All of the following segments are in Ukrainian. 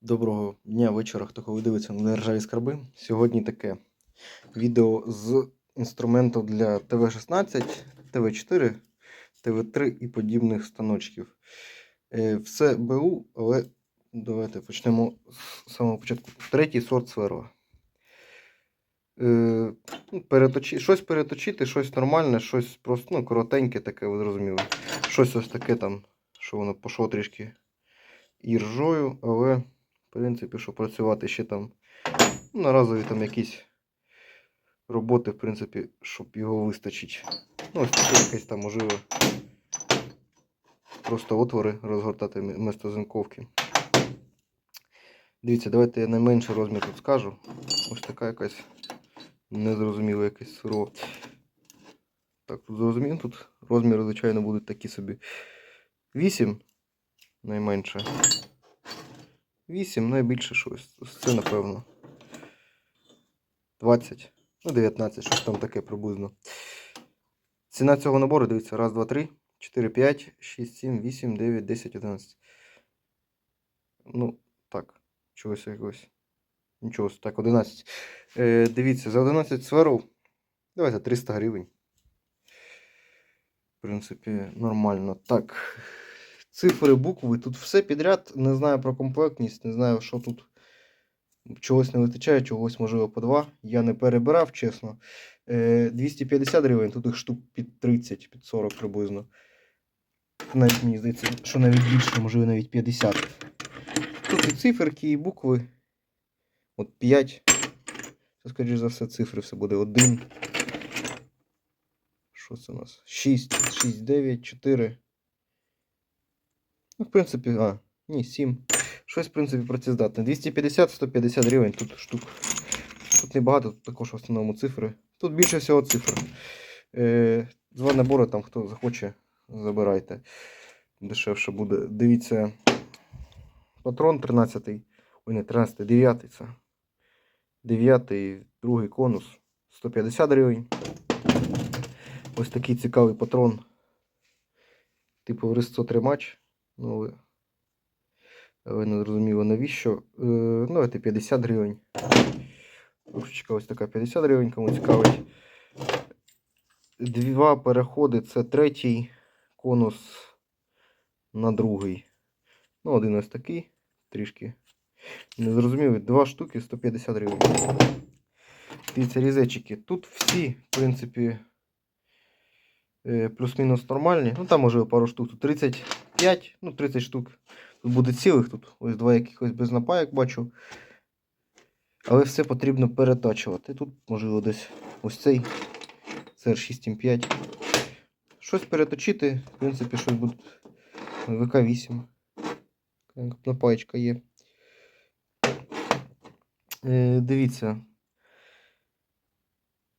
Доброго дня, вечора, хто коли дивиться на державі скарби. Сьогодні таке відео з інструменту для ТВ-16, ТВ-4, ТВ-3 і подібних станочків. Е, Все БУ, але давайте почнемо з самого початку. Третій сорт сверла. Е, ну, щось переточити, щось нормальне, щось просто ну, коротеньке таке, ви зрозуміли. Щось ось таке там, що воно пішло трішки іржою, але принципі, щоб працювати ще там ну, наразові там якісь роботи, в принципі, щоб його вистачить. Ну, ось таке якесь там можливо. Просто отвори розгортати вместо зинковки. Дивіться, давайте я найменший розмір тут скажу. Ось така якась незрозуміла якась сурова. Так, тут зрозуміло, тут розміри, звичайно, будуть такі собі. 8 найменше. 8, найбільше щось. Це, напевно. 20, ну 19, щось там таке приблизно. Ціна цього набору, дивіться, 1, 2, 3, 4, 5, 6, 7, 8, 9, 10, 11. Ну, так, чогось якось. Нічого, так, 11. Е, дивіться, за 11 сверл. Давайте 300 гривень. В принципі, нормально. Так. Цифри, букви, тут все підряд. Не знаю про комплектність, не знаю, що тут чогось не вистачає, чогось можливо по 2. Я не перебирав, чесно. Е, 250 гривень, тут їх штук під 30, під 40 приблизно. Навіть мені здається, що навіть більше, можливо, навіть 50. Тут і циферки, і букви. От 5. Це, скоріш за все, цифри все буде 1. Що це у нас? 6, 6, 9, 4. Ну, в принципі, а, ні, 7. Щось, в принципі, працездатне. 250-150 гривень тут штук. Тут небагато, тут також в основному цифри. Тут більше всього цифр. Е, два набори, там хто захоче, забирайте. Дешевше буде. Дивіться. Патрон 13-й. Ой, не 13-й, 9-й це. 9-й, другий конус. 150 гривень. Ось такий цікавий патрон. Типу тримач. Ну, але, але не зрозуміло навіщо. Е, ну, давайте 50 гривень. Рушечка ось така 50 гривень, кому цікавить. Два переходи це третій конус на другий. Ну, один ось такий, трішки. Не зрозуміло, два штуки 150 гривень. Дивіться, різечики. Тут всі, в принципі, е, плюс-мінус нормальні. Ну, там може пару штук. Тут 35, ну 30 штук. Тут буде цілих, тут ось два якихось без напаяк бачу. Але все потрібно перетачувати. Тут, можливо, десь ось цей CR6 Щось переточити, в принципі, щось буде ВК-8. Напаєчка є. Е, дивіться.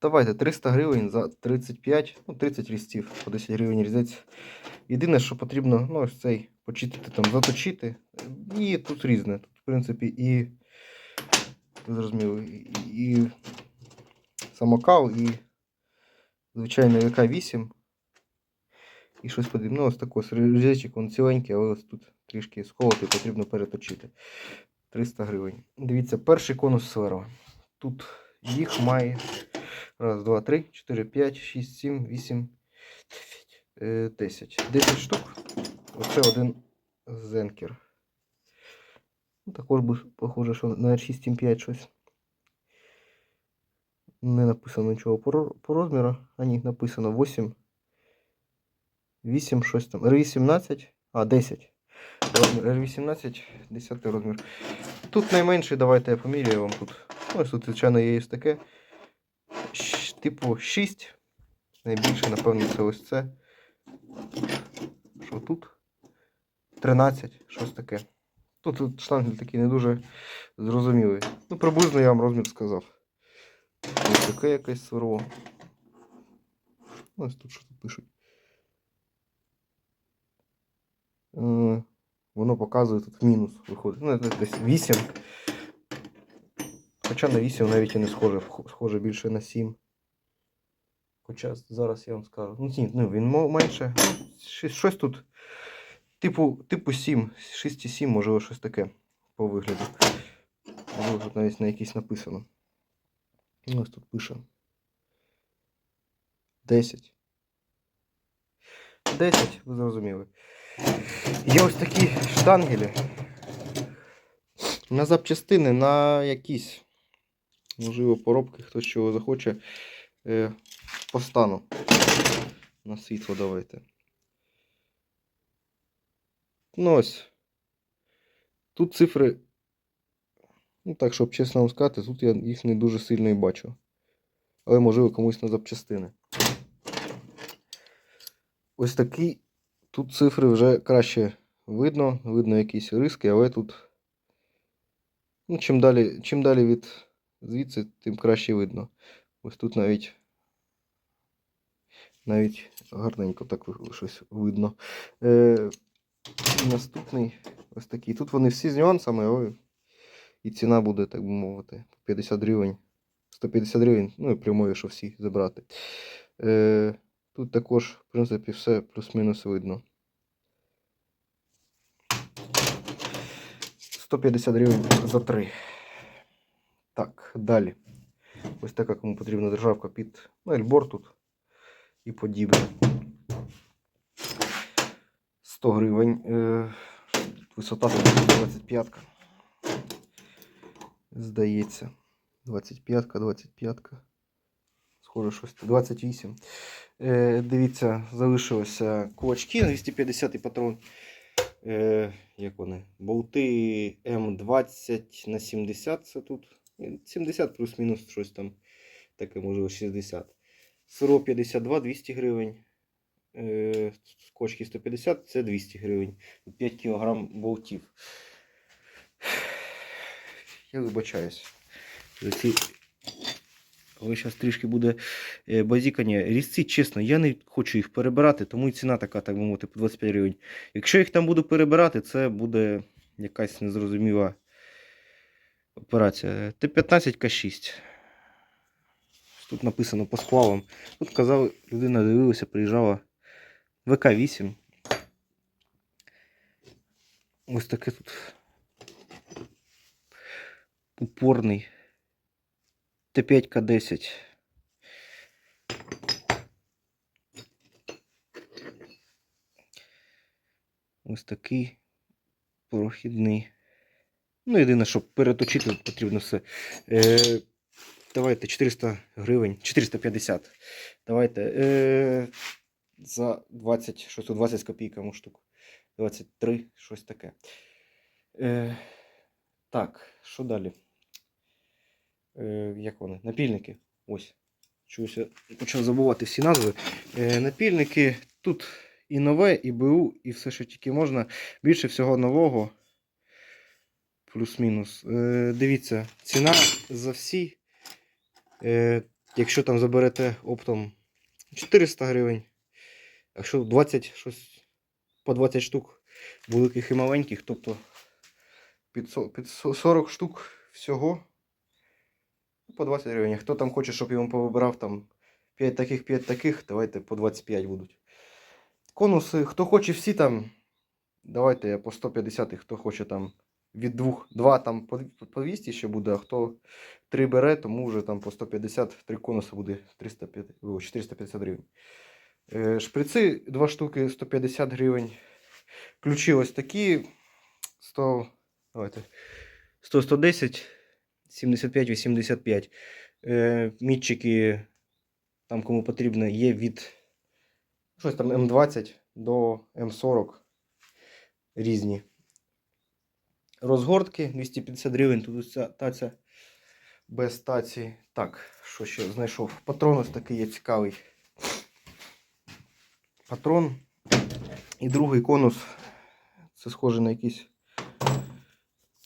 Давайте 300 гривень за 35, ну 30 листів, по 10 гривень різець. Єдине, що потрібно, ну ось цей почистити, там, заточити. І тут різне. Тут, в принципі, і зрозуміло, і, і самокал, і звичайний ВК-8. І щось потрібно. Ну, ось такий ось різечок, він ціленький, але ось тут трішки сколотий, потрібно переточити. 300 гривень. Дивіться, перший конус сверла. Тут їх має. Раз, два, три, чотири, п'ять, шість, сім, вісім, дев'ять, десять. Десять штук. Оце один зенкер. Ну, також похоже, що на R65 щось. Не написано нічого по, по розміру. А ні, написано 8. 8, щось там. R18, а 10. Розмір R18, 10 розмір. Тут найменший, давайте я поміряю вам тут. Ну, ось тут, звичайно, є ось таке. Типу 6. Найбільше, напевно, це ось це. Що тут? 13, щось таке. Тут, тут штангель такий не дуже зрозумілий. Ну, приблизно я вам розмір сказав. Ось таке якесь сверло. Ось тут що тут пишуть. Е, Воно показує тут мінус виходить. Ну, це десь 8. Хоча на 8 навіть і не схоже, схоже більше на 7. Хоча зараз я вам скажу. Ну, ні, ну він менше. Ну, щось, тут. Типу, типу 7, 6,7, можливо, щось таке. по вигляду. Можливо, тут навіть на якийсь написано. Ну, ось тут пише. 10. 10, ви зрозуміли. Є ось такі штангелі. На запчастини, на якісь, можливо, поробки, хто чого захоче. Е, по стану. На світло давайте. Ну ось. Тут цифри. Ну так, щоб чесно вам сказати, тут я їх не дуже сильно і бачу. Але можливо комусь на запчастини. Ось такий. Тут цифри вже краще видно, видно якісь риски, але тут. Ну, чим далі, чим далі від звідси, тим краще видно. Ось тут навіть. Навіть гарненько так щось видно. Е, наступний ось такий. Тут вони всі з нюансами, але і ціна буде, так би мовити, 50 гривень. 150 гривень, ну і при умові, що всі забрати. Е, тут також, в принципі, все плюс-мінус видно. 150 гривень за 3. Так, далі. Ось така, кому потрібна державка під ну, ельбор тут і подібне. 100 гривень. Е, висота тут 25. Здається. 25-ка, 25-ка. Схоже, щось. 28. Е, дивіться, залишилося кулачки на 250 патрон. Е, як вони? Болти М20 на 70 це тут. 70 плюс-мінус щось там. Таке, можливо, 60. Сиро 52 200 гривень. Е, скотчки 150 це 200 гривень. 5 кг болтів. Я вибачаюсь. За ці... Але зараз трішки буде е, базікання. Різці, чесно, я не хочу їх перебирати, тому і ціна така, так би мовити, по 25 гривень. Якщо їх там буду перебирати, це буде якась незрозуміла операція. Т-15 К6. Тут написано по сплавам. Тут казали, людина дивилася, приїжджала ВК-8. Ось таке тут упорний Т5К10. Ось такий прохідний. Ну, єдине, що переточити потрібно все. Е, давайте 400 гривень, 450. Давайте. Е, за 20, щось тут 20 з копійками штук. 23, щось таке. Е, так, що далі? Е, як вони? Напільники. Ось. Чогось я почав забувати всі назви. Е, напільники тут і нове, і БУ, і все, що тільки можна. Більше всього нового. Плюс-мінус. Е, дивіться, ціна за всі. Е, якщо там заберете оптом 400 гривень. Якщо 20 щось по 20 штук великих і маленьких, тобто під під 40 штук всього по 20 гривень. Хто там хоче, щоб я вам повибирав там 5 таких, 5 таких, давайте по 25 будуть. Конуси, хто хоче всі там, давайте я по 150, і хто хоче там від 2, 2 там по по 200 ще буде, а хто 3 бере, тому вже там по 150, 3 конуси буде 350, о, 450 гривень. Е, Шприци 2 штуки 150 гривень. Ключі ось такі 100, давайте, 100, 110, 75, 85. Е, Мітчики, там кому потрібно, є від щось там М20 до М40 різні. Розгортки 250 гривень, тут ця таця без таці. Так, що ще знайшов? Патрон ось такий є цікавий. Патрон. І другий конус. Це схоже на якийсь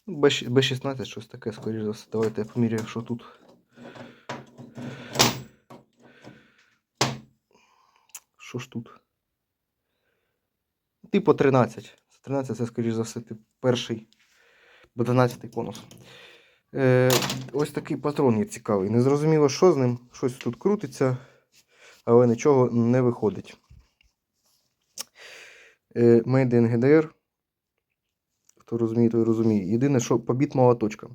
Б16, щось таке, скоріш за все. Давайте я поміряю, що тут. Що ж тут? Типу 13. 13 це, скоріш за все, тип перший Б12 конус. Е, ось такий патрон є цікавий. Незрозуміло, що з ним. Щось тут крутиться, але нічого не виходить. Е, Made in GDR. Хто розуміє, той розуміє. Єдине, що побіт мала точка,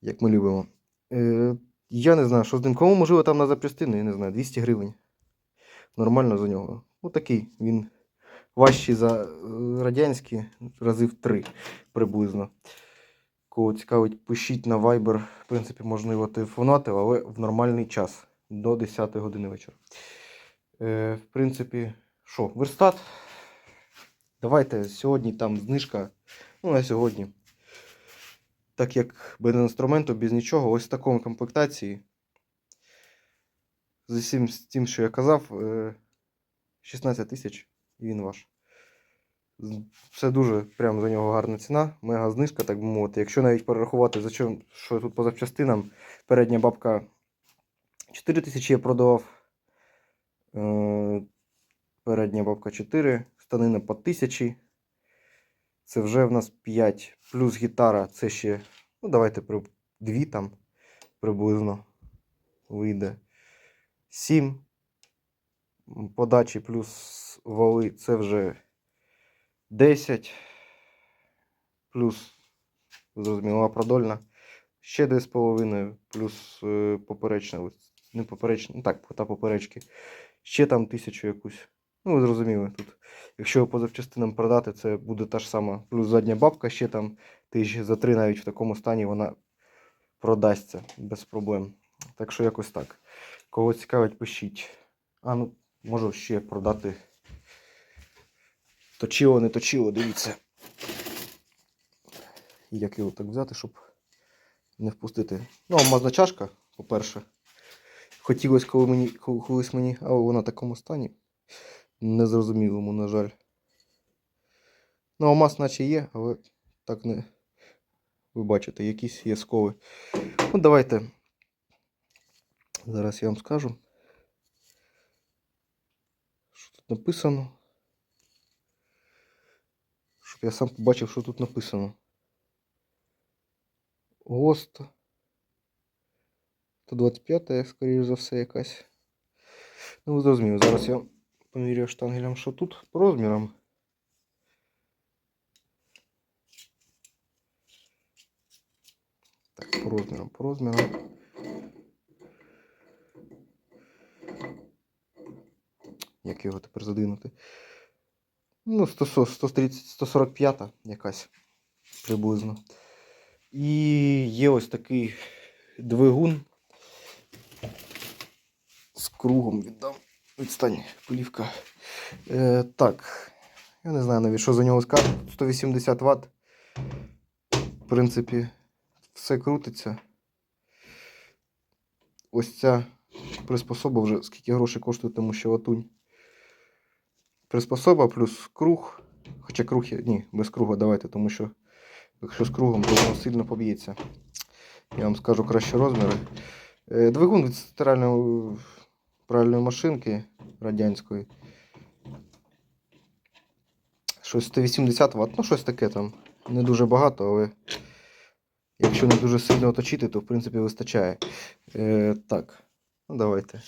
як ми любимо. Е, я не знаю, що з ним. Кому можливо там на запчастини, я не знаю, 200 гривень. Нормально за нього. Ну такий. Він важчий за е, радянські рази в три приблизно. Кого цікавить, пишіть на Viber. В принципі, можна його телефонувати, але в нормальний час до 10 години вечора. Е, в принципі, що, верстат. Давайте сьогодні там знижка. Ну, на сьогодні. Так як без інструменту, без нічого, ось в такому комплектації. З усім з тим, що я казав, е, 16 тисяч і він ваш. Все дуже прям за нього гарна ціна, мега знижка, так би мовити. Якщо навіть перерахувати, за що, що тут по запчастинам, передня бабка 4 тисячі я продавав. Е, передня бабка 4, станина по 1000. Це вже в нас 5. Плюс гітара це ще, ну давайте при 2 там приблизно вийде. 7. Подачі плюс вали це вже 10. Плюс, зрозуміло, продольна. Ще 2,5, плюс е, поперечна, не поперечна, ну так, та поперечки. Ще там тисячу якусь. Ну, ви зрозуміли тут. Якщо по запчастинам продати, це буде та ж сама. Плюс задня бабка ще там тисяч за три навіть в такому стані вона продасться без проблем. Так що якось так. Кого цікавить, пишіть. А, ну, можу ще продати. Точило, не точило, дивіться. Як його так взяти, щоб не впустити. Ну, алмазна чашка, по-перше. Хотілося коли мені, коли- колись мені, але вона в такому стані. Незрозумілому, на жаль. Ну, алмаз наче є, але так не. Ви бачите, якісь є сколи. Ну, давайте. Зараз я вам скажу. Що тут написано? Я сам побачив, що тут написано. ГОСТ. 125, скоріш за все, якась. Ну, ви зрозуміли, зараз я поміряю штангелем, що тут по розмірам. Так, по розмірам, по розмірам. Як його тепер задвинути? Ну, 100, 130, 145 якась приблизно. І є ось такий двигун з кругом віддам. Відстань, плівка. Е, так. Я не знаю навіть, що за нього сказати. 180 Вт. В принципі, все крутиться. Ось ця приспособа вже скільки грошей коштує, тому що латунь. Приспособа плюс круг. Хоча круг. Ні, без круга давайте, тому що якщо з кругом, то воно сильно поб'ється. Я вам скажу краще розміри. Е, Двигун від стиральної пральної машинки радянської. Щось 180 Вт, ну щось таке там. Не дуже багато, але якщо не дуже сильно оточити, то в принципі вистачає. Е, так, ну давайте.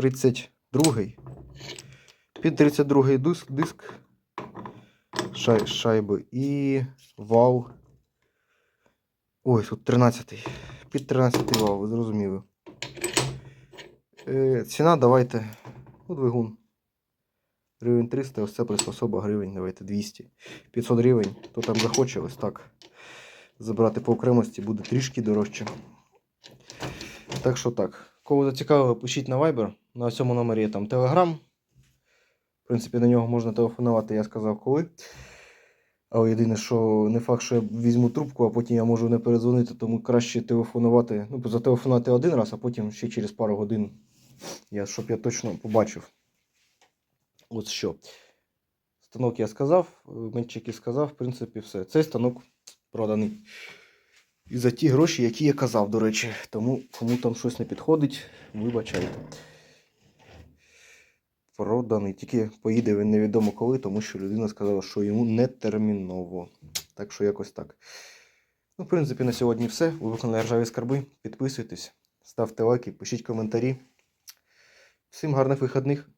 32-й. Під 32-й диск, диск шай, шайби і вал. Ой, тут 13-й. Під 13-й вал, ви зрозуміли. Е, ціна давайте. Ну, двигун. Гривень 300, ось це приспособа гривень, давайте 200. 500 гривень, хто там захоче, ось так. Забрати по окремості буде трішки дорожче. Так що так. Кого зацікавило, пишіть на Viber. На цьому номері є там Telegram. В принципі, на нього можна телефонувати, я сказав коли. Але єдине, що не факт, що я візьму трубку, а потім я можу не передзвонити, тому краще телефонувати. Ну, зателефонувати один раз, а потім ще через пару годин, я, щоб я точно побачив. От що. Станок я сказав, менчики сказав, в принципі, все. Цей станок проданий. І за ті гроші, які я казав, до речі. Тому кому там щось не підходить, вибачайте. Проданий. Тільки поїде він невідомо коли, тому що людина сказала, що йому не терміново. Так що якось так. Ну, в принципі, на сьогодні все. Ви виконали ржаві скарби. Підписуйтесь, ставте лайки, пишіть коментарі. Всім гарних вихідних.